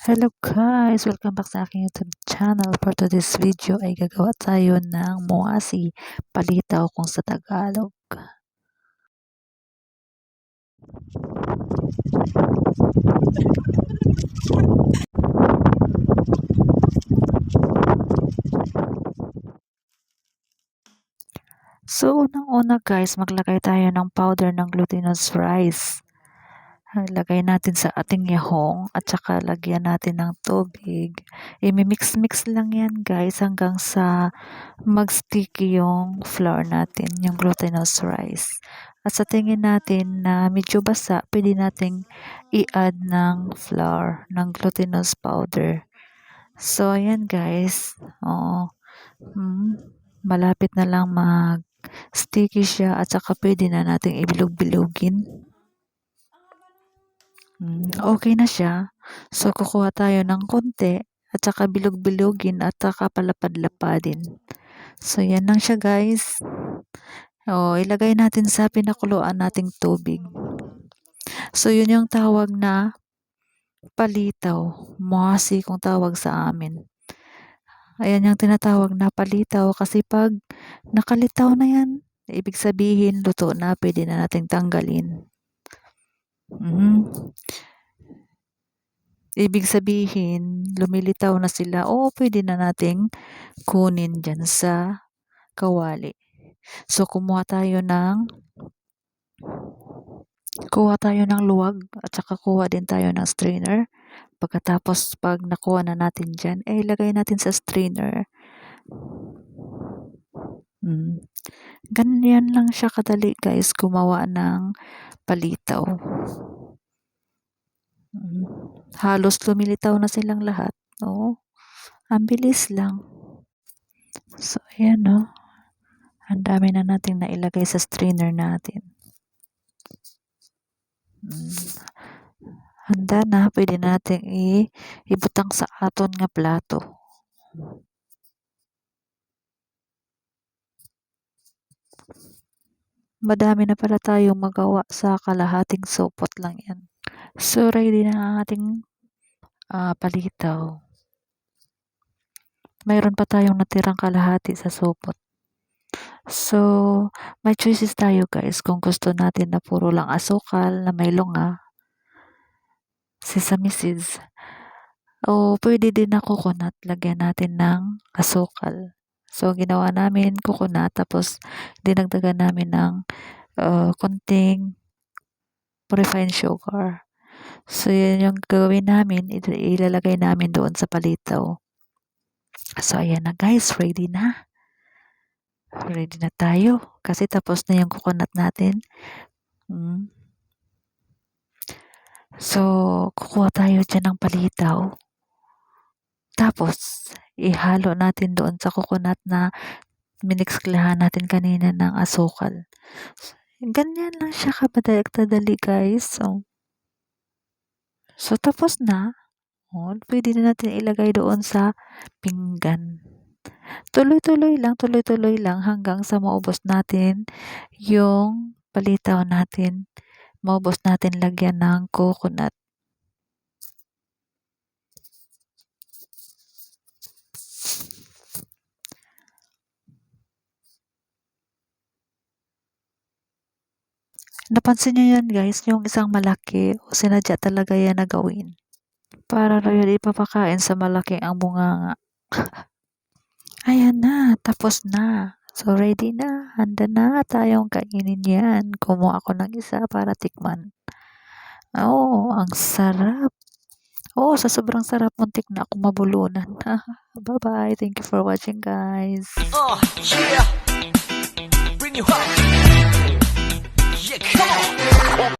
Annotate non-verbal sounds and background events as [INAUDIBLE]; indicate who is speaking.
Speaker 1: Hello guys! Welcome back sa aking YouTube channel. For today's video ay gagawa tayo ng muasi palitaw kung sa Tagalog. So, unang-una guys, maglagay tayo ng powder ng glutinous rice. Lagay natin sa ating yahong at saka lagyan natin ng tubig. I-mix-mix lang yan guys hanggang sa mag-sticky yung flour natin, yung glutinous rice. At sa tingin natin na medyo basa, pwede nating i-add ng flour, ng glutinous powder. So, ayan guys. Oo. Hmm, malapit na lang mag-sticky siya at saka pwede na nating ibilog-bilogin. Hmm, okay na siya. So, kukuha tayo ng konti at saka bilog-bilogin at saka palapad-lapadin. So, yan lang siya guys. O, ilagay natin sa pinakuluan nating tubig. So, yun yung tawag na palitaw. Moasi kung tawag sa amin. Ayan yung tinatawag na palitaw kasi pag nakalitaw na yan, ibig sabihin luto na, pwede na nating tanggalin. Mm. Ibig sabihin, lumilitaw na sila o pwede na nating kunin dyan sa kawali. So, kumuha tayo ng kuha tayo ng luwag at saka kuha din tayo ng strainer. Pagkatapos, pag nakuha na natin dyan, eh, ilagay natin sa strainer. Mm. Ganyan lang siya kadali guys, gumawa ng palitaw. Mm. Halos lumilitaw na silang lahat. Oo. Ang bilis lang. So, ayan o. Oh. Ang dami na natin nailagay sa strainer natin. Mm. Handa na. Pwede natin ibutang sa aton nga plato. Madami na pala tayong magawa sa kalahating supot lang yan. So, ready na ang ating uh, palitaw. Mayroon pa tayong natirang kalahati sa supot. So, may choices tayo guys kung gusto natin na puro lang asukal na may lunga, sesame seeds, o pwede din na coconut, lagyan natin ng asukal. So, ginawa namin coconut tapos dinagdagan namin ng uh, konting refined sugar. So, yun yung gagawin namin. Ilalagay namin doon sa palitaw. So, ayan na guys. Ready na. Ready na tayo. Kasi tapos na yung coconut natin. Hmm. So, kukuha tayo dyan ng palitaw. Tapos, ihalo natin doon sa coconut na minixklahan natin kanina ng asukal. Ganyan lang siya kabadali guys. So, so tapos na. Oh, pwede na natin ilagay doon sa pinggan. Tuloy-tuloy lang, tuloy-tuloy lang hanggang sa maubos natin yung palitaw natin. Maubos natin lagyan ng coconut. Napansin niyo yan guys, yung isang malaki sinadya talaga yan na gawin. Para raw yun ipapakain sa malaki ang bunganga. [LAUGHS] Ayan na, tapos na. So ready na, handa na tayong kainin yan. Kumuha ako ng isa para tikman. Oh, ang sarap. Oh, sa sobrang sarap, muntik na ako mabulunan. [LAUGHS] Bye-bye. Thank you for watching, guys.
Speaker 2: Oh, yeah. Bring you home. Yeah, come on.